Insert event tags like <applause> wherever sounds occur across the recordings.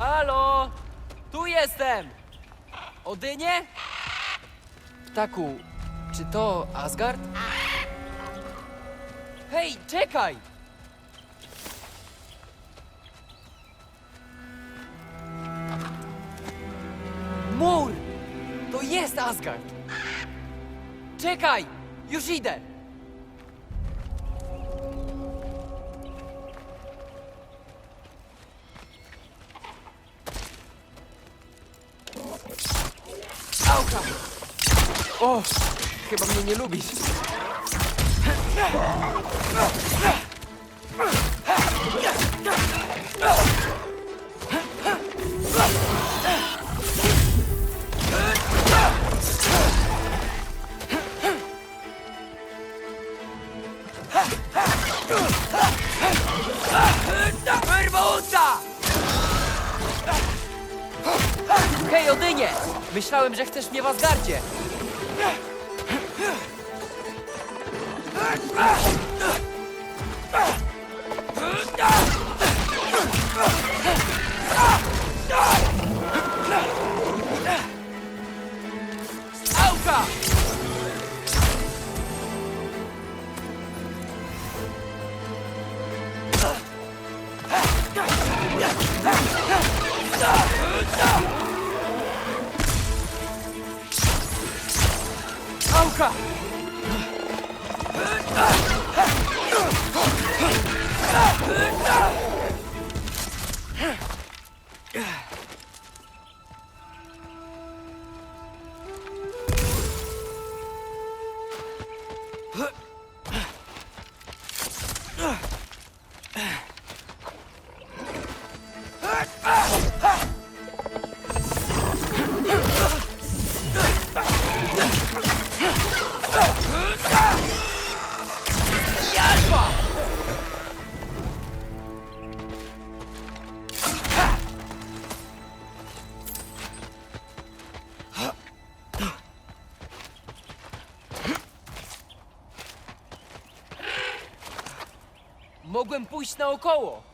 Halo! Tu jestem! Odynie? Ptaku, czy to Asgard? Hej, czekaj! Mur! To jest Asgard! Czekaj! Już idę! O! Chyba mnie nie lubisz. Wyrwóca! Hej, Odynie! Myślałem, że chcesz mnie w Asgardzie. Auka! Pójść naokoło.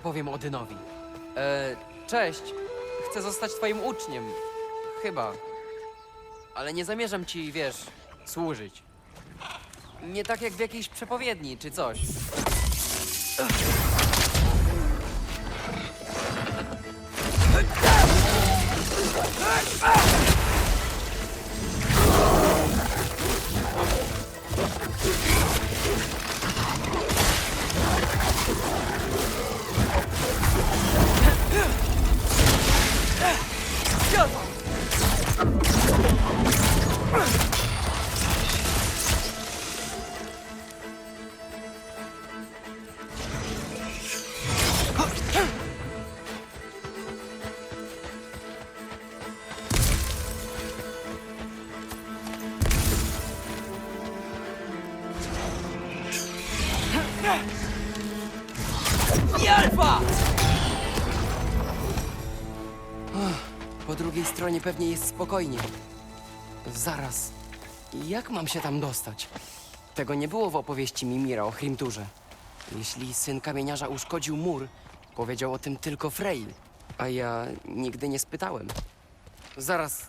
Powiem Odynowi? E, cześć. Chcę zostać twoim uczniem. Chyba. Ale nie zamierzam ci, wiesz, służyć. Nie tak jak w jakiejś przepowiedni czy coś. i Alfa! Po drugiej stronie pewnie jest spokojnie. Zaraz. Jak mam się tam dostać? Tego nie było w opowieści Mimira o Hrimturze. Jeśli syn kamieniarza uszkodził mur, powiedział o tym tylko Frey, a ja nigdy nie spytałem. Zaraz,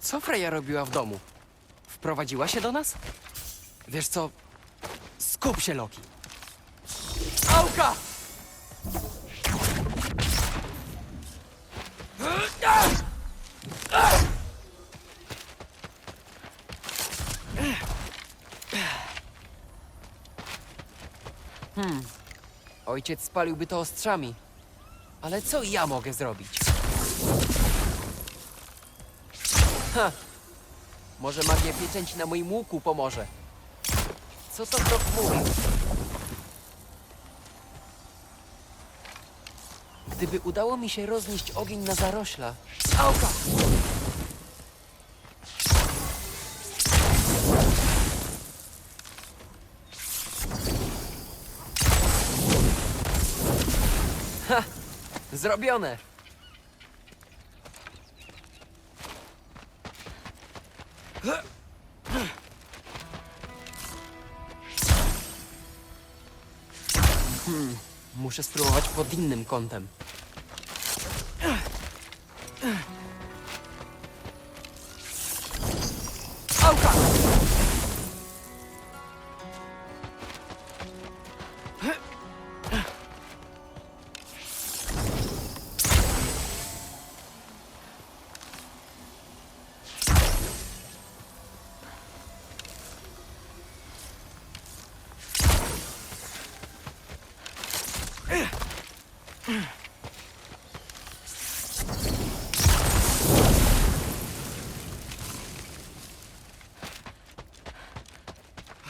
co Freya robiła w domu? Wprowadziła się do nas? Wiesz co? Skup się, Loki. Auka! Hmm. Ojciec spaliłby to ostrzami. Ale co ja mogę zrobić? Ha! Może magia pieczęci na moim łuku pomoże. Co to krok mówi? Gdyby udało mi się roznieść ogień na zarośla... Ha! Zrobione! Hmm, muszę spróbować pod innym kątem.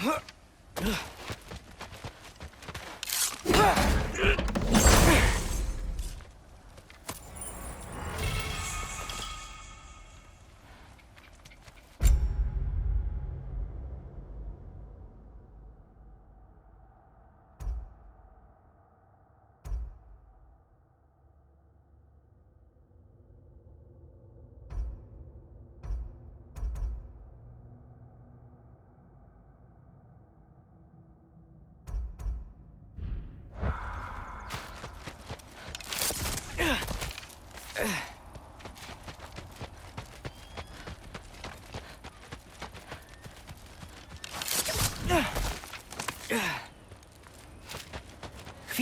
Huh?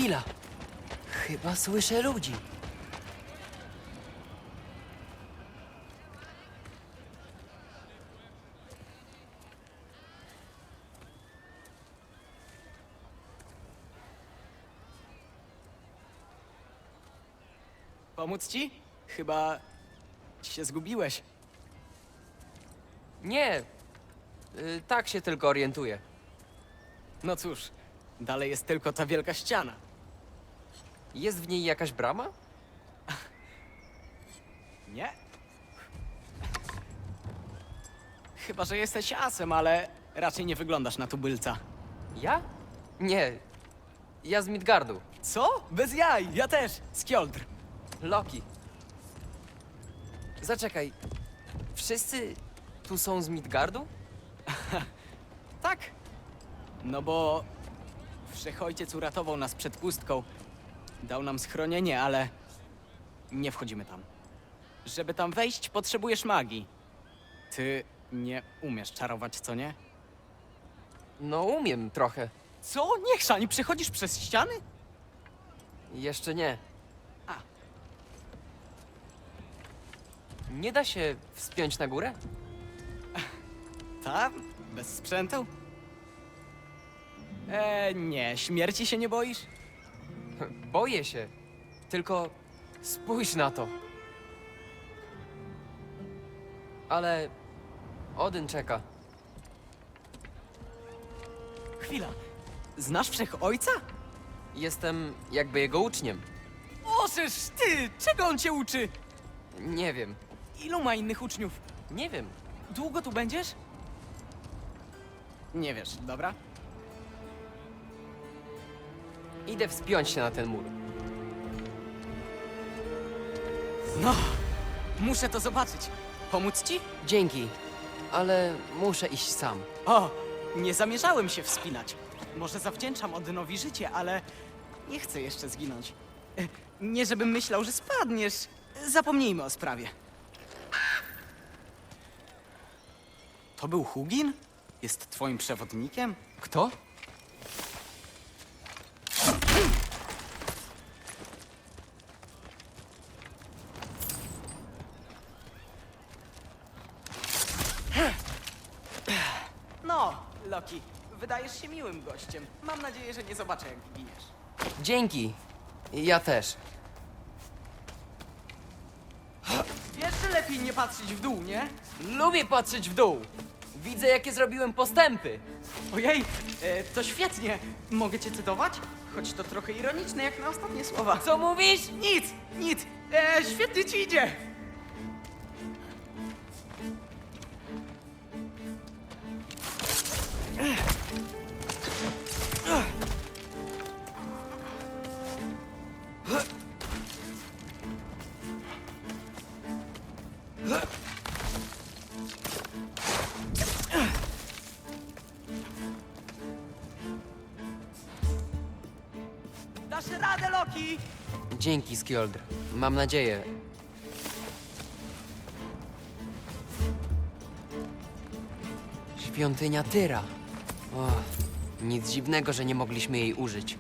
Chwila. Chyba słyszę ludzi. Pomóc ci? Chyba się zgubiłeś. Nie. Y, tak się tylko orientuję. No cóż, dalej jest tylko ta wielka ściana. Jest w niej jakaś brama? Nie? Chyba, że jesteś asem, ale raczej nie wyglądasz na tubylca. Ja? Nie. Ja z Midgardu. Co? Bez jaj, ja też. Skjoldr. Loki. Zaczekaj. Wszyscy tu są z Midgardu? <laughs> Tak. No bo wszechojciec uratował nas przed pustką. Dał nam schronienie, ale nie wchodzimy tam. Żeby tam wejść, potrzebujesz magii. Ty nie umiesz czarować, co nie? No umiem trochę. Co? Nie chrzani, przechodzisz przez ściany? Jeszcze nie. A. Nie da się wspiąć na górę? <laughs> Tam? Bez sprzętu? E, nie, śmierci się nie boisz? Boję się. Tylko spójrz na to. Ale Odyn czeka. Chwila. Znasz wszechojca? Jestem jakby jego uczniem. Ożeż ty! Czego on cię uczy? Nie wiem. Ilu ma innych uczniów? Nie wiem. Długo tu będziesz? Nie wiesz, dobra? Idę wspiąć się na ten mur. No, Muszę to zobaczyć. Pomóc ci? Dzięki, ale muszę iść sam. O, nie zamierzałem się wspinać. Może zawdzięczam Odynowi życie, ale nie chcę jeszcze zginąć. E, Nie żebym myślał, że spadniesz. Zapomnijmy o sprawie. To był Hugin? Jest twoim przewodnikiem? Kto? No, Loki, wydajesz się miłym gościem. Mam nadzieję, że nie zobaczę, jak giniesz. Dzięki. Ja też. Wiesz, że lepiej nie patrzeć w dół, nie? Lubię patrzeć w dół. Widzę, jakie zrobiłem postępy. Ojej, e, to świetnie. Mogę cię cytować? Choć to trochę ironiczne, jak na ostatnie słowa. Co mówisz? Nic, nic. E, świetnie ci idzie. Dzięki, Skjoldr. Mam nadzieję. Świątynia Tyra. O, nic dziwnego, że nie mogliśmy jej użyć.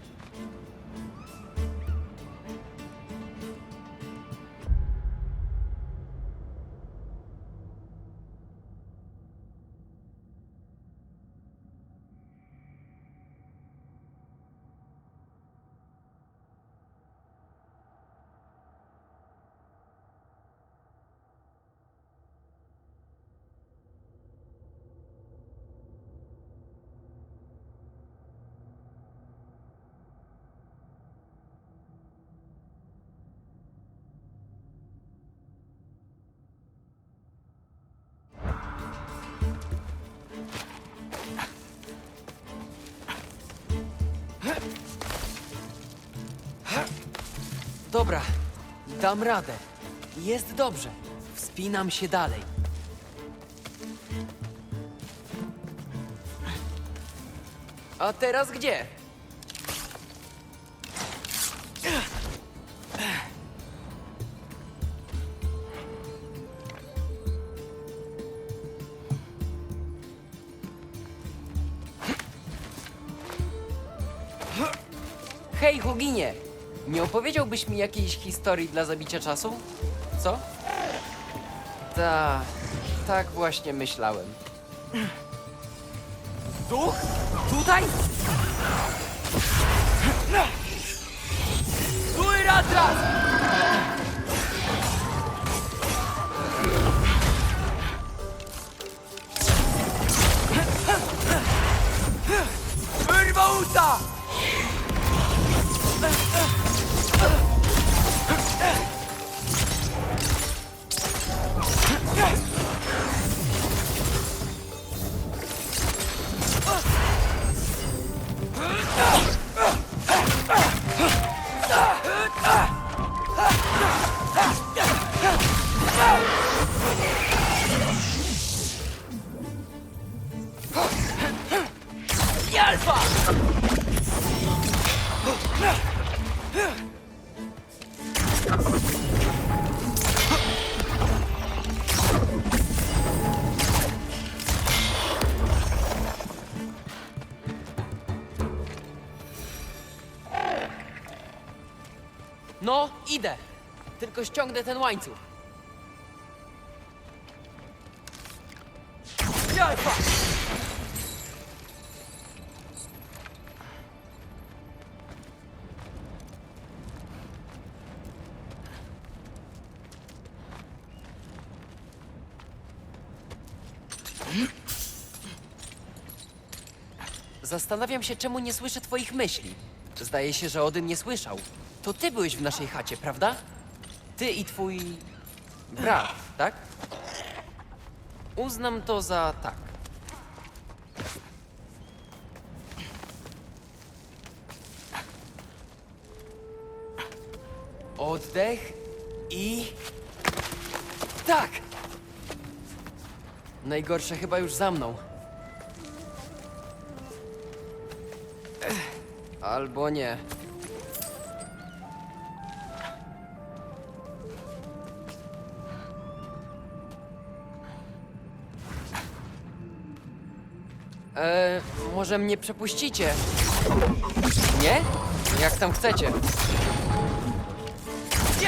Dobra, dam radę. Jest dobrze. Wspinam się dalej. A teraz gdzie? Hej, Huginie! Nie opowiedziałbyś mi jakiejś historii dla zabicia czasu? Co? Ta, tak właśnie myślałem. Duch? Tutaj? Stój, Ratras! Wyrwałta! Alfa! Ten łańcuch. Zastanawiam się, czemu nie słyszę twoich myśli. Zdaje się, że Odyn nie słyszał. To ty byłeś w naszej chacie, prawda? Ty i twój brat, tak? Uznam to za tak. Oddech i tak! Najgorsze chyba już za mną. Albo nie. E, może mnie przepuścicie? Nie? Jak tam chcecie. I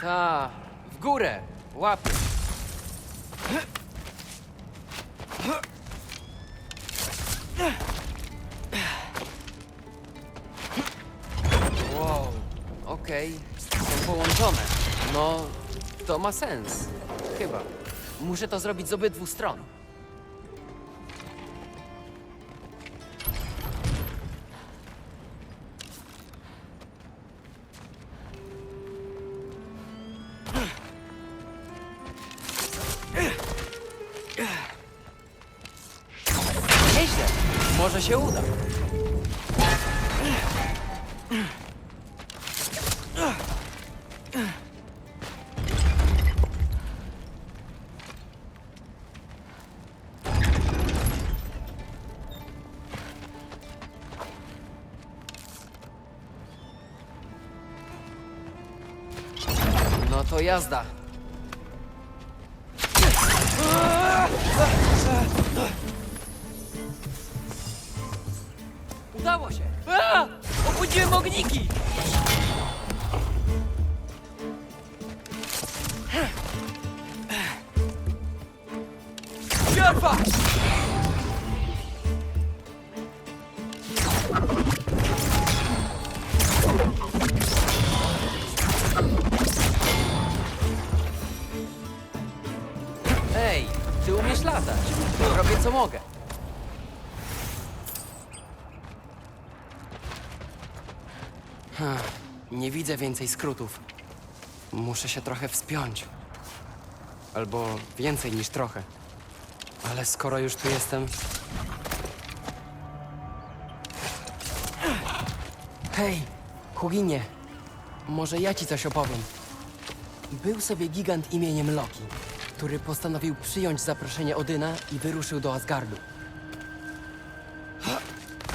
Ta, w górę, łapy. Wow, okej, są połączone. No, to ma sens. Chyba. Muszę to zrobić z obydwu stron. Jazda. Udało się! A! Obudziłem ogniki! Sierpa! Co mogę. Nie widzę więcej skrótów. Muszę się trochę wspiąć. Albo więcej niż trochę. Ale skoro już tu jestem. Hej, Huginie. Może ja ci coś opowiem. Był sobie gigant imieniem Loki, który postanowił przyjąć zaproszenie Odyna i wyruszył do Asgardu.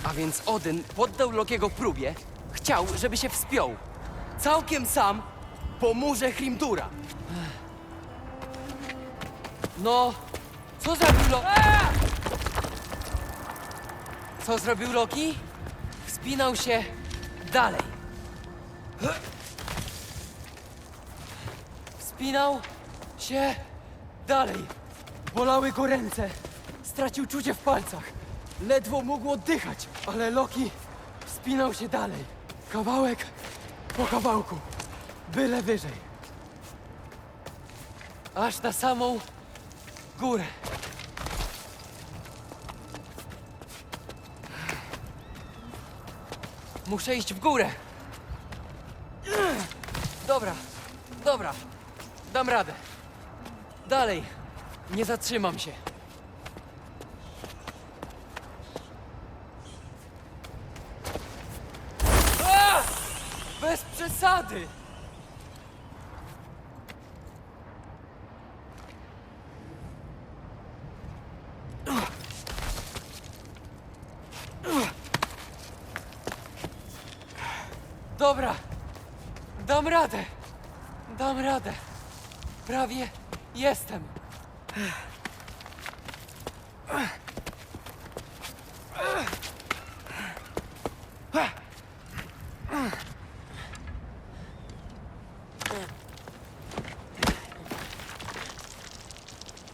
A więc Odyn poddał Lokiego próbie, chciał, żeby się wspiął. Całkiem sam po murze Hrimdura. No, co zrobił Loki? Co zrobił Loki? Wspinał się dalej. Wspinał się dalej. Bolały go ręce. Stracił czucie w palcach. Ledwo mógł oddychać, ale Loki wspinał się dalej. Kawałek po kawałku. Byle wyżej. Aż na samą górę. Muszę iść w górę. Dobra, dobra. Dam radę. Dalej. Nie zatrzymam się. Bez przesady! Dobra, dam radę, dam radę. Prawie jestem.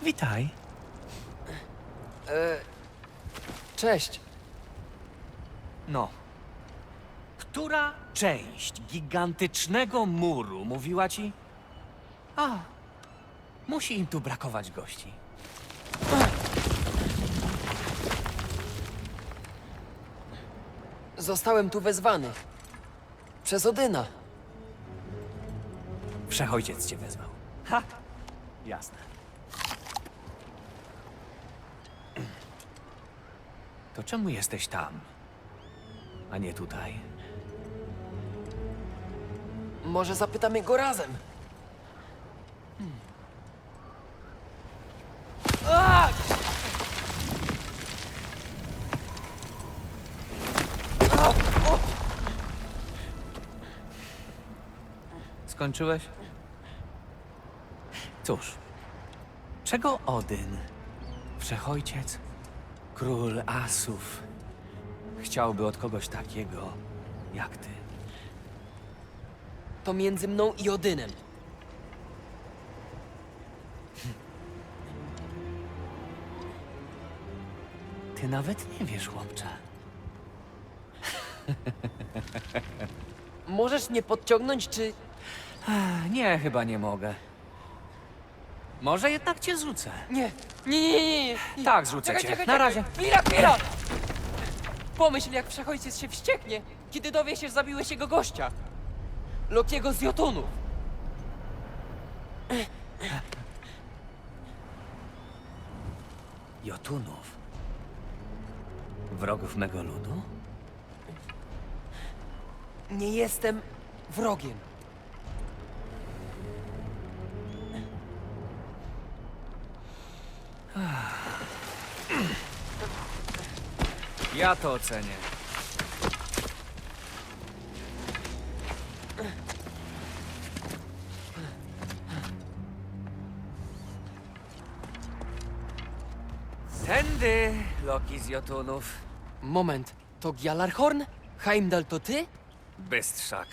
Witaj. E, cześć. No. Która część gigantycznego muru mówiła ci? A, musi im tu brakować gości. Zostałem tu wezwany. Przez Odyna. Wszechojciec cię wezwał. Ha! Jasne. To czemu jesteś tam, a nie tutaj? Może zapytamy go razem. Skończyłeś? Cóż, czego Odyn, wszechojciec, król asów, chciałby od kogoś takiego jak ty? To między mną i Odynem. Ty nawet nie wiesz, chłopcze. Możesz mnie podciągnąć, czy... Nie, chyba nie mogę. Może jednak cię zrzucę. Nie. Nie, nie, nie, nie. nie. Tak, zrzucę Czekaj, cię. Na razie. Chwila, chwila! Pomyśl, jak wszechojciec się wścieknie, kiedy dowie się, że zabiłeś jego gościa. Lokiego z Jotunów. Jotunów? Wrogów mego ludu? Nie jestem wrogiem. Ja to ocenię. Tędy, Loki z Jotunów. Moment, to Gjalarhorn? Heimdall to ty? Bystrzak.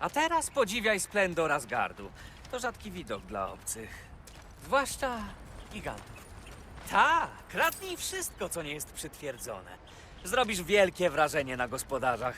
A teraz podziwiaj splendor Asgardu. To rzadki widok dla obcych. Zwłaszcza gigantów. Tak, kradnij wszystko, co nie jest przytwierdzone. Zrobisz wielkie wrażenie na gospodarzach.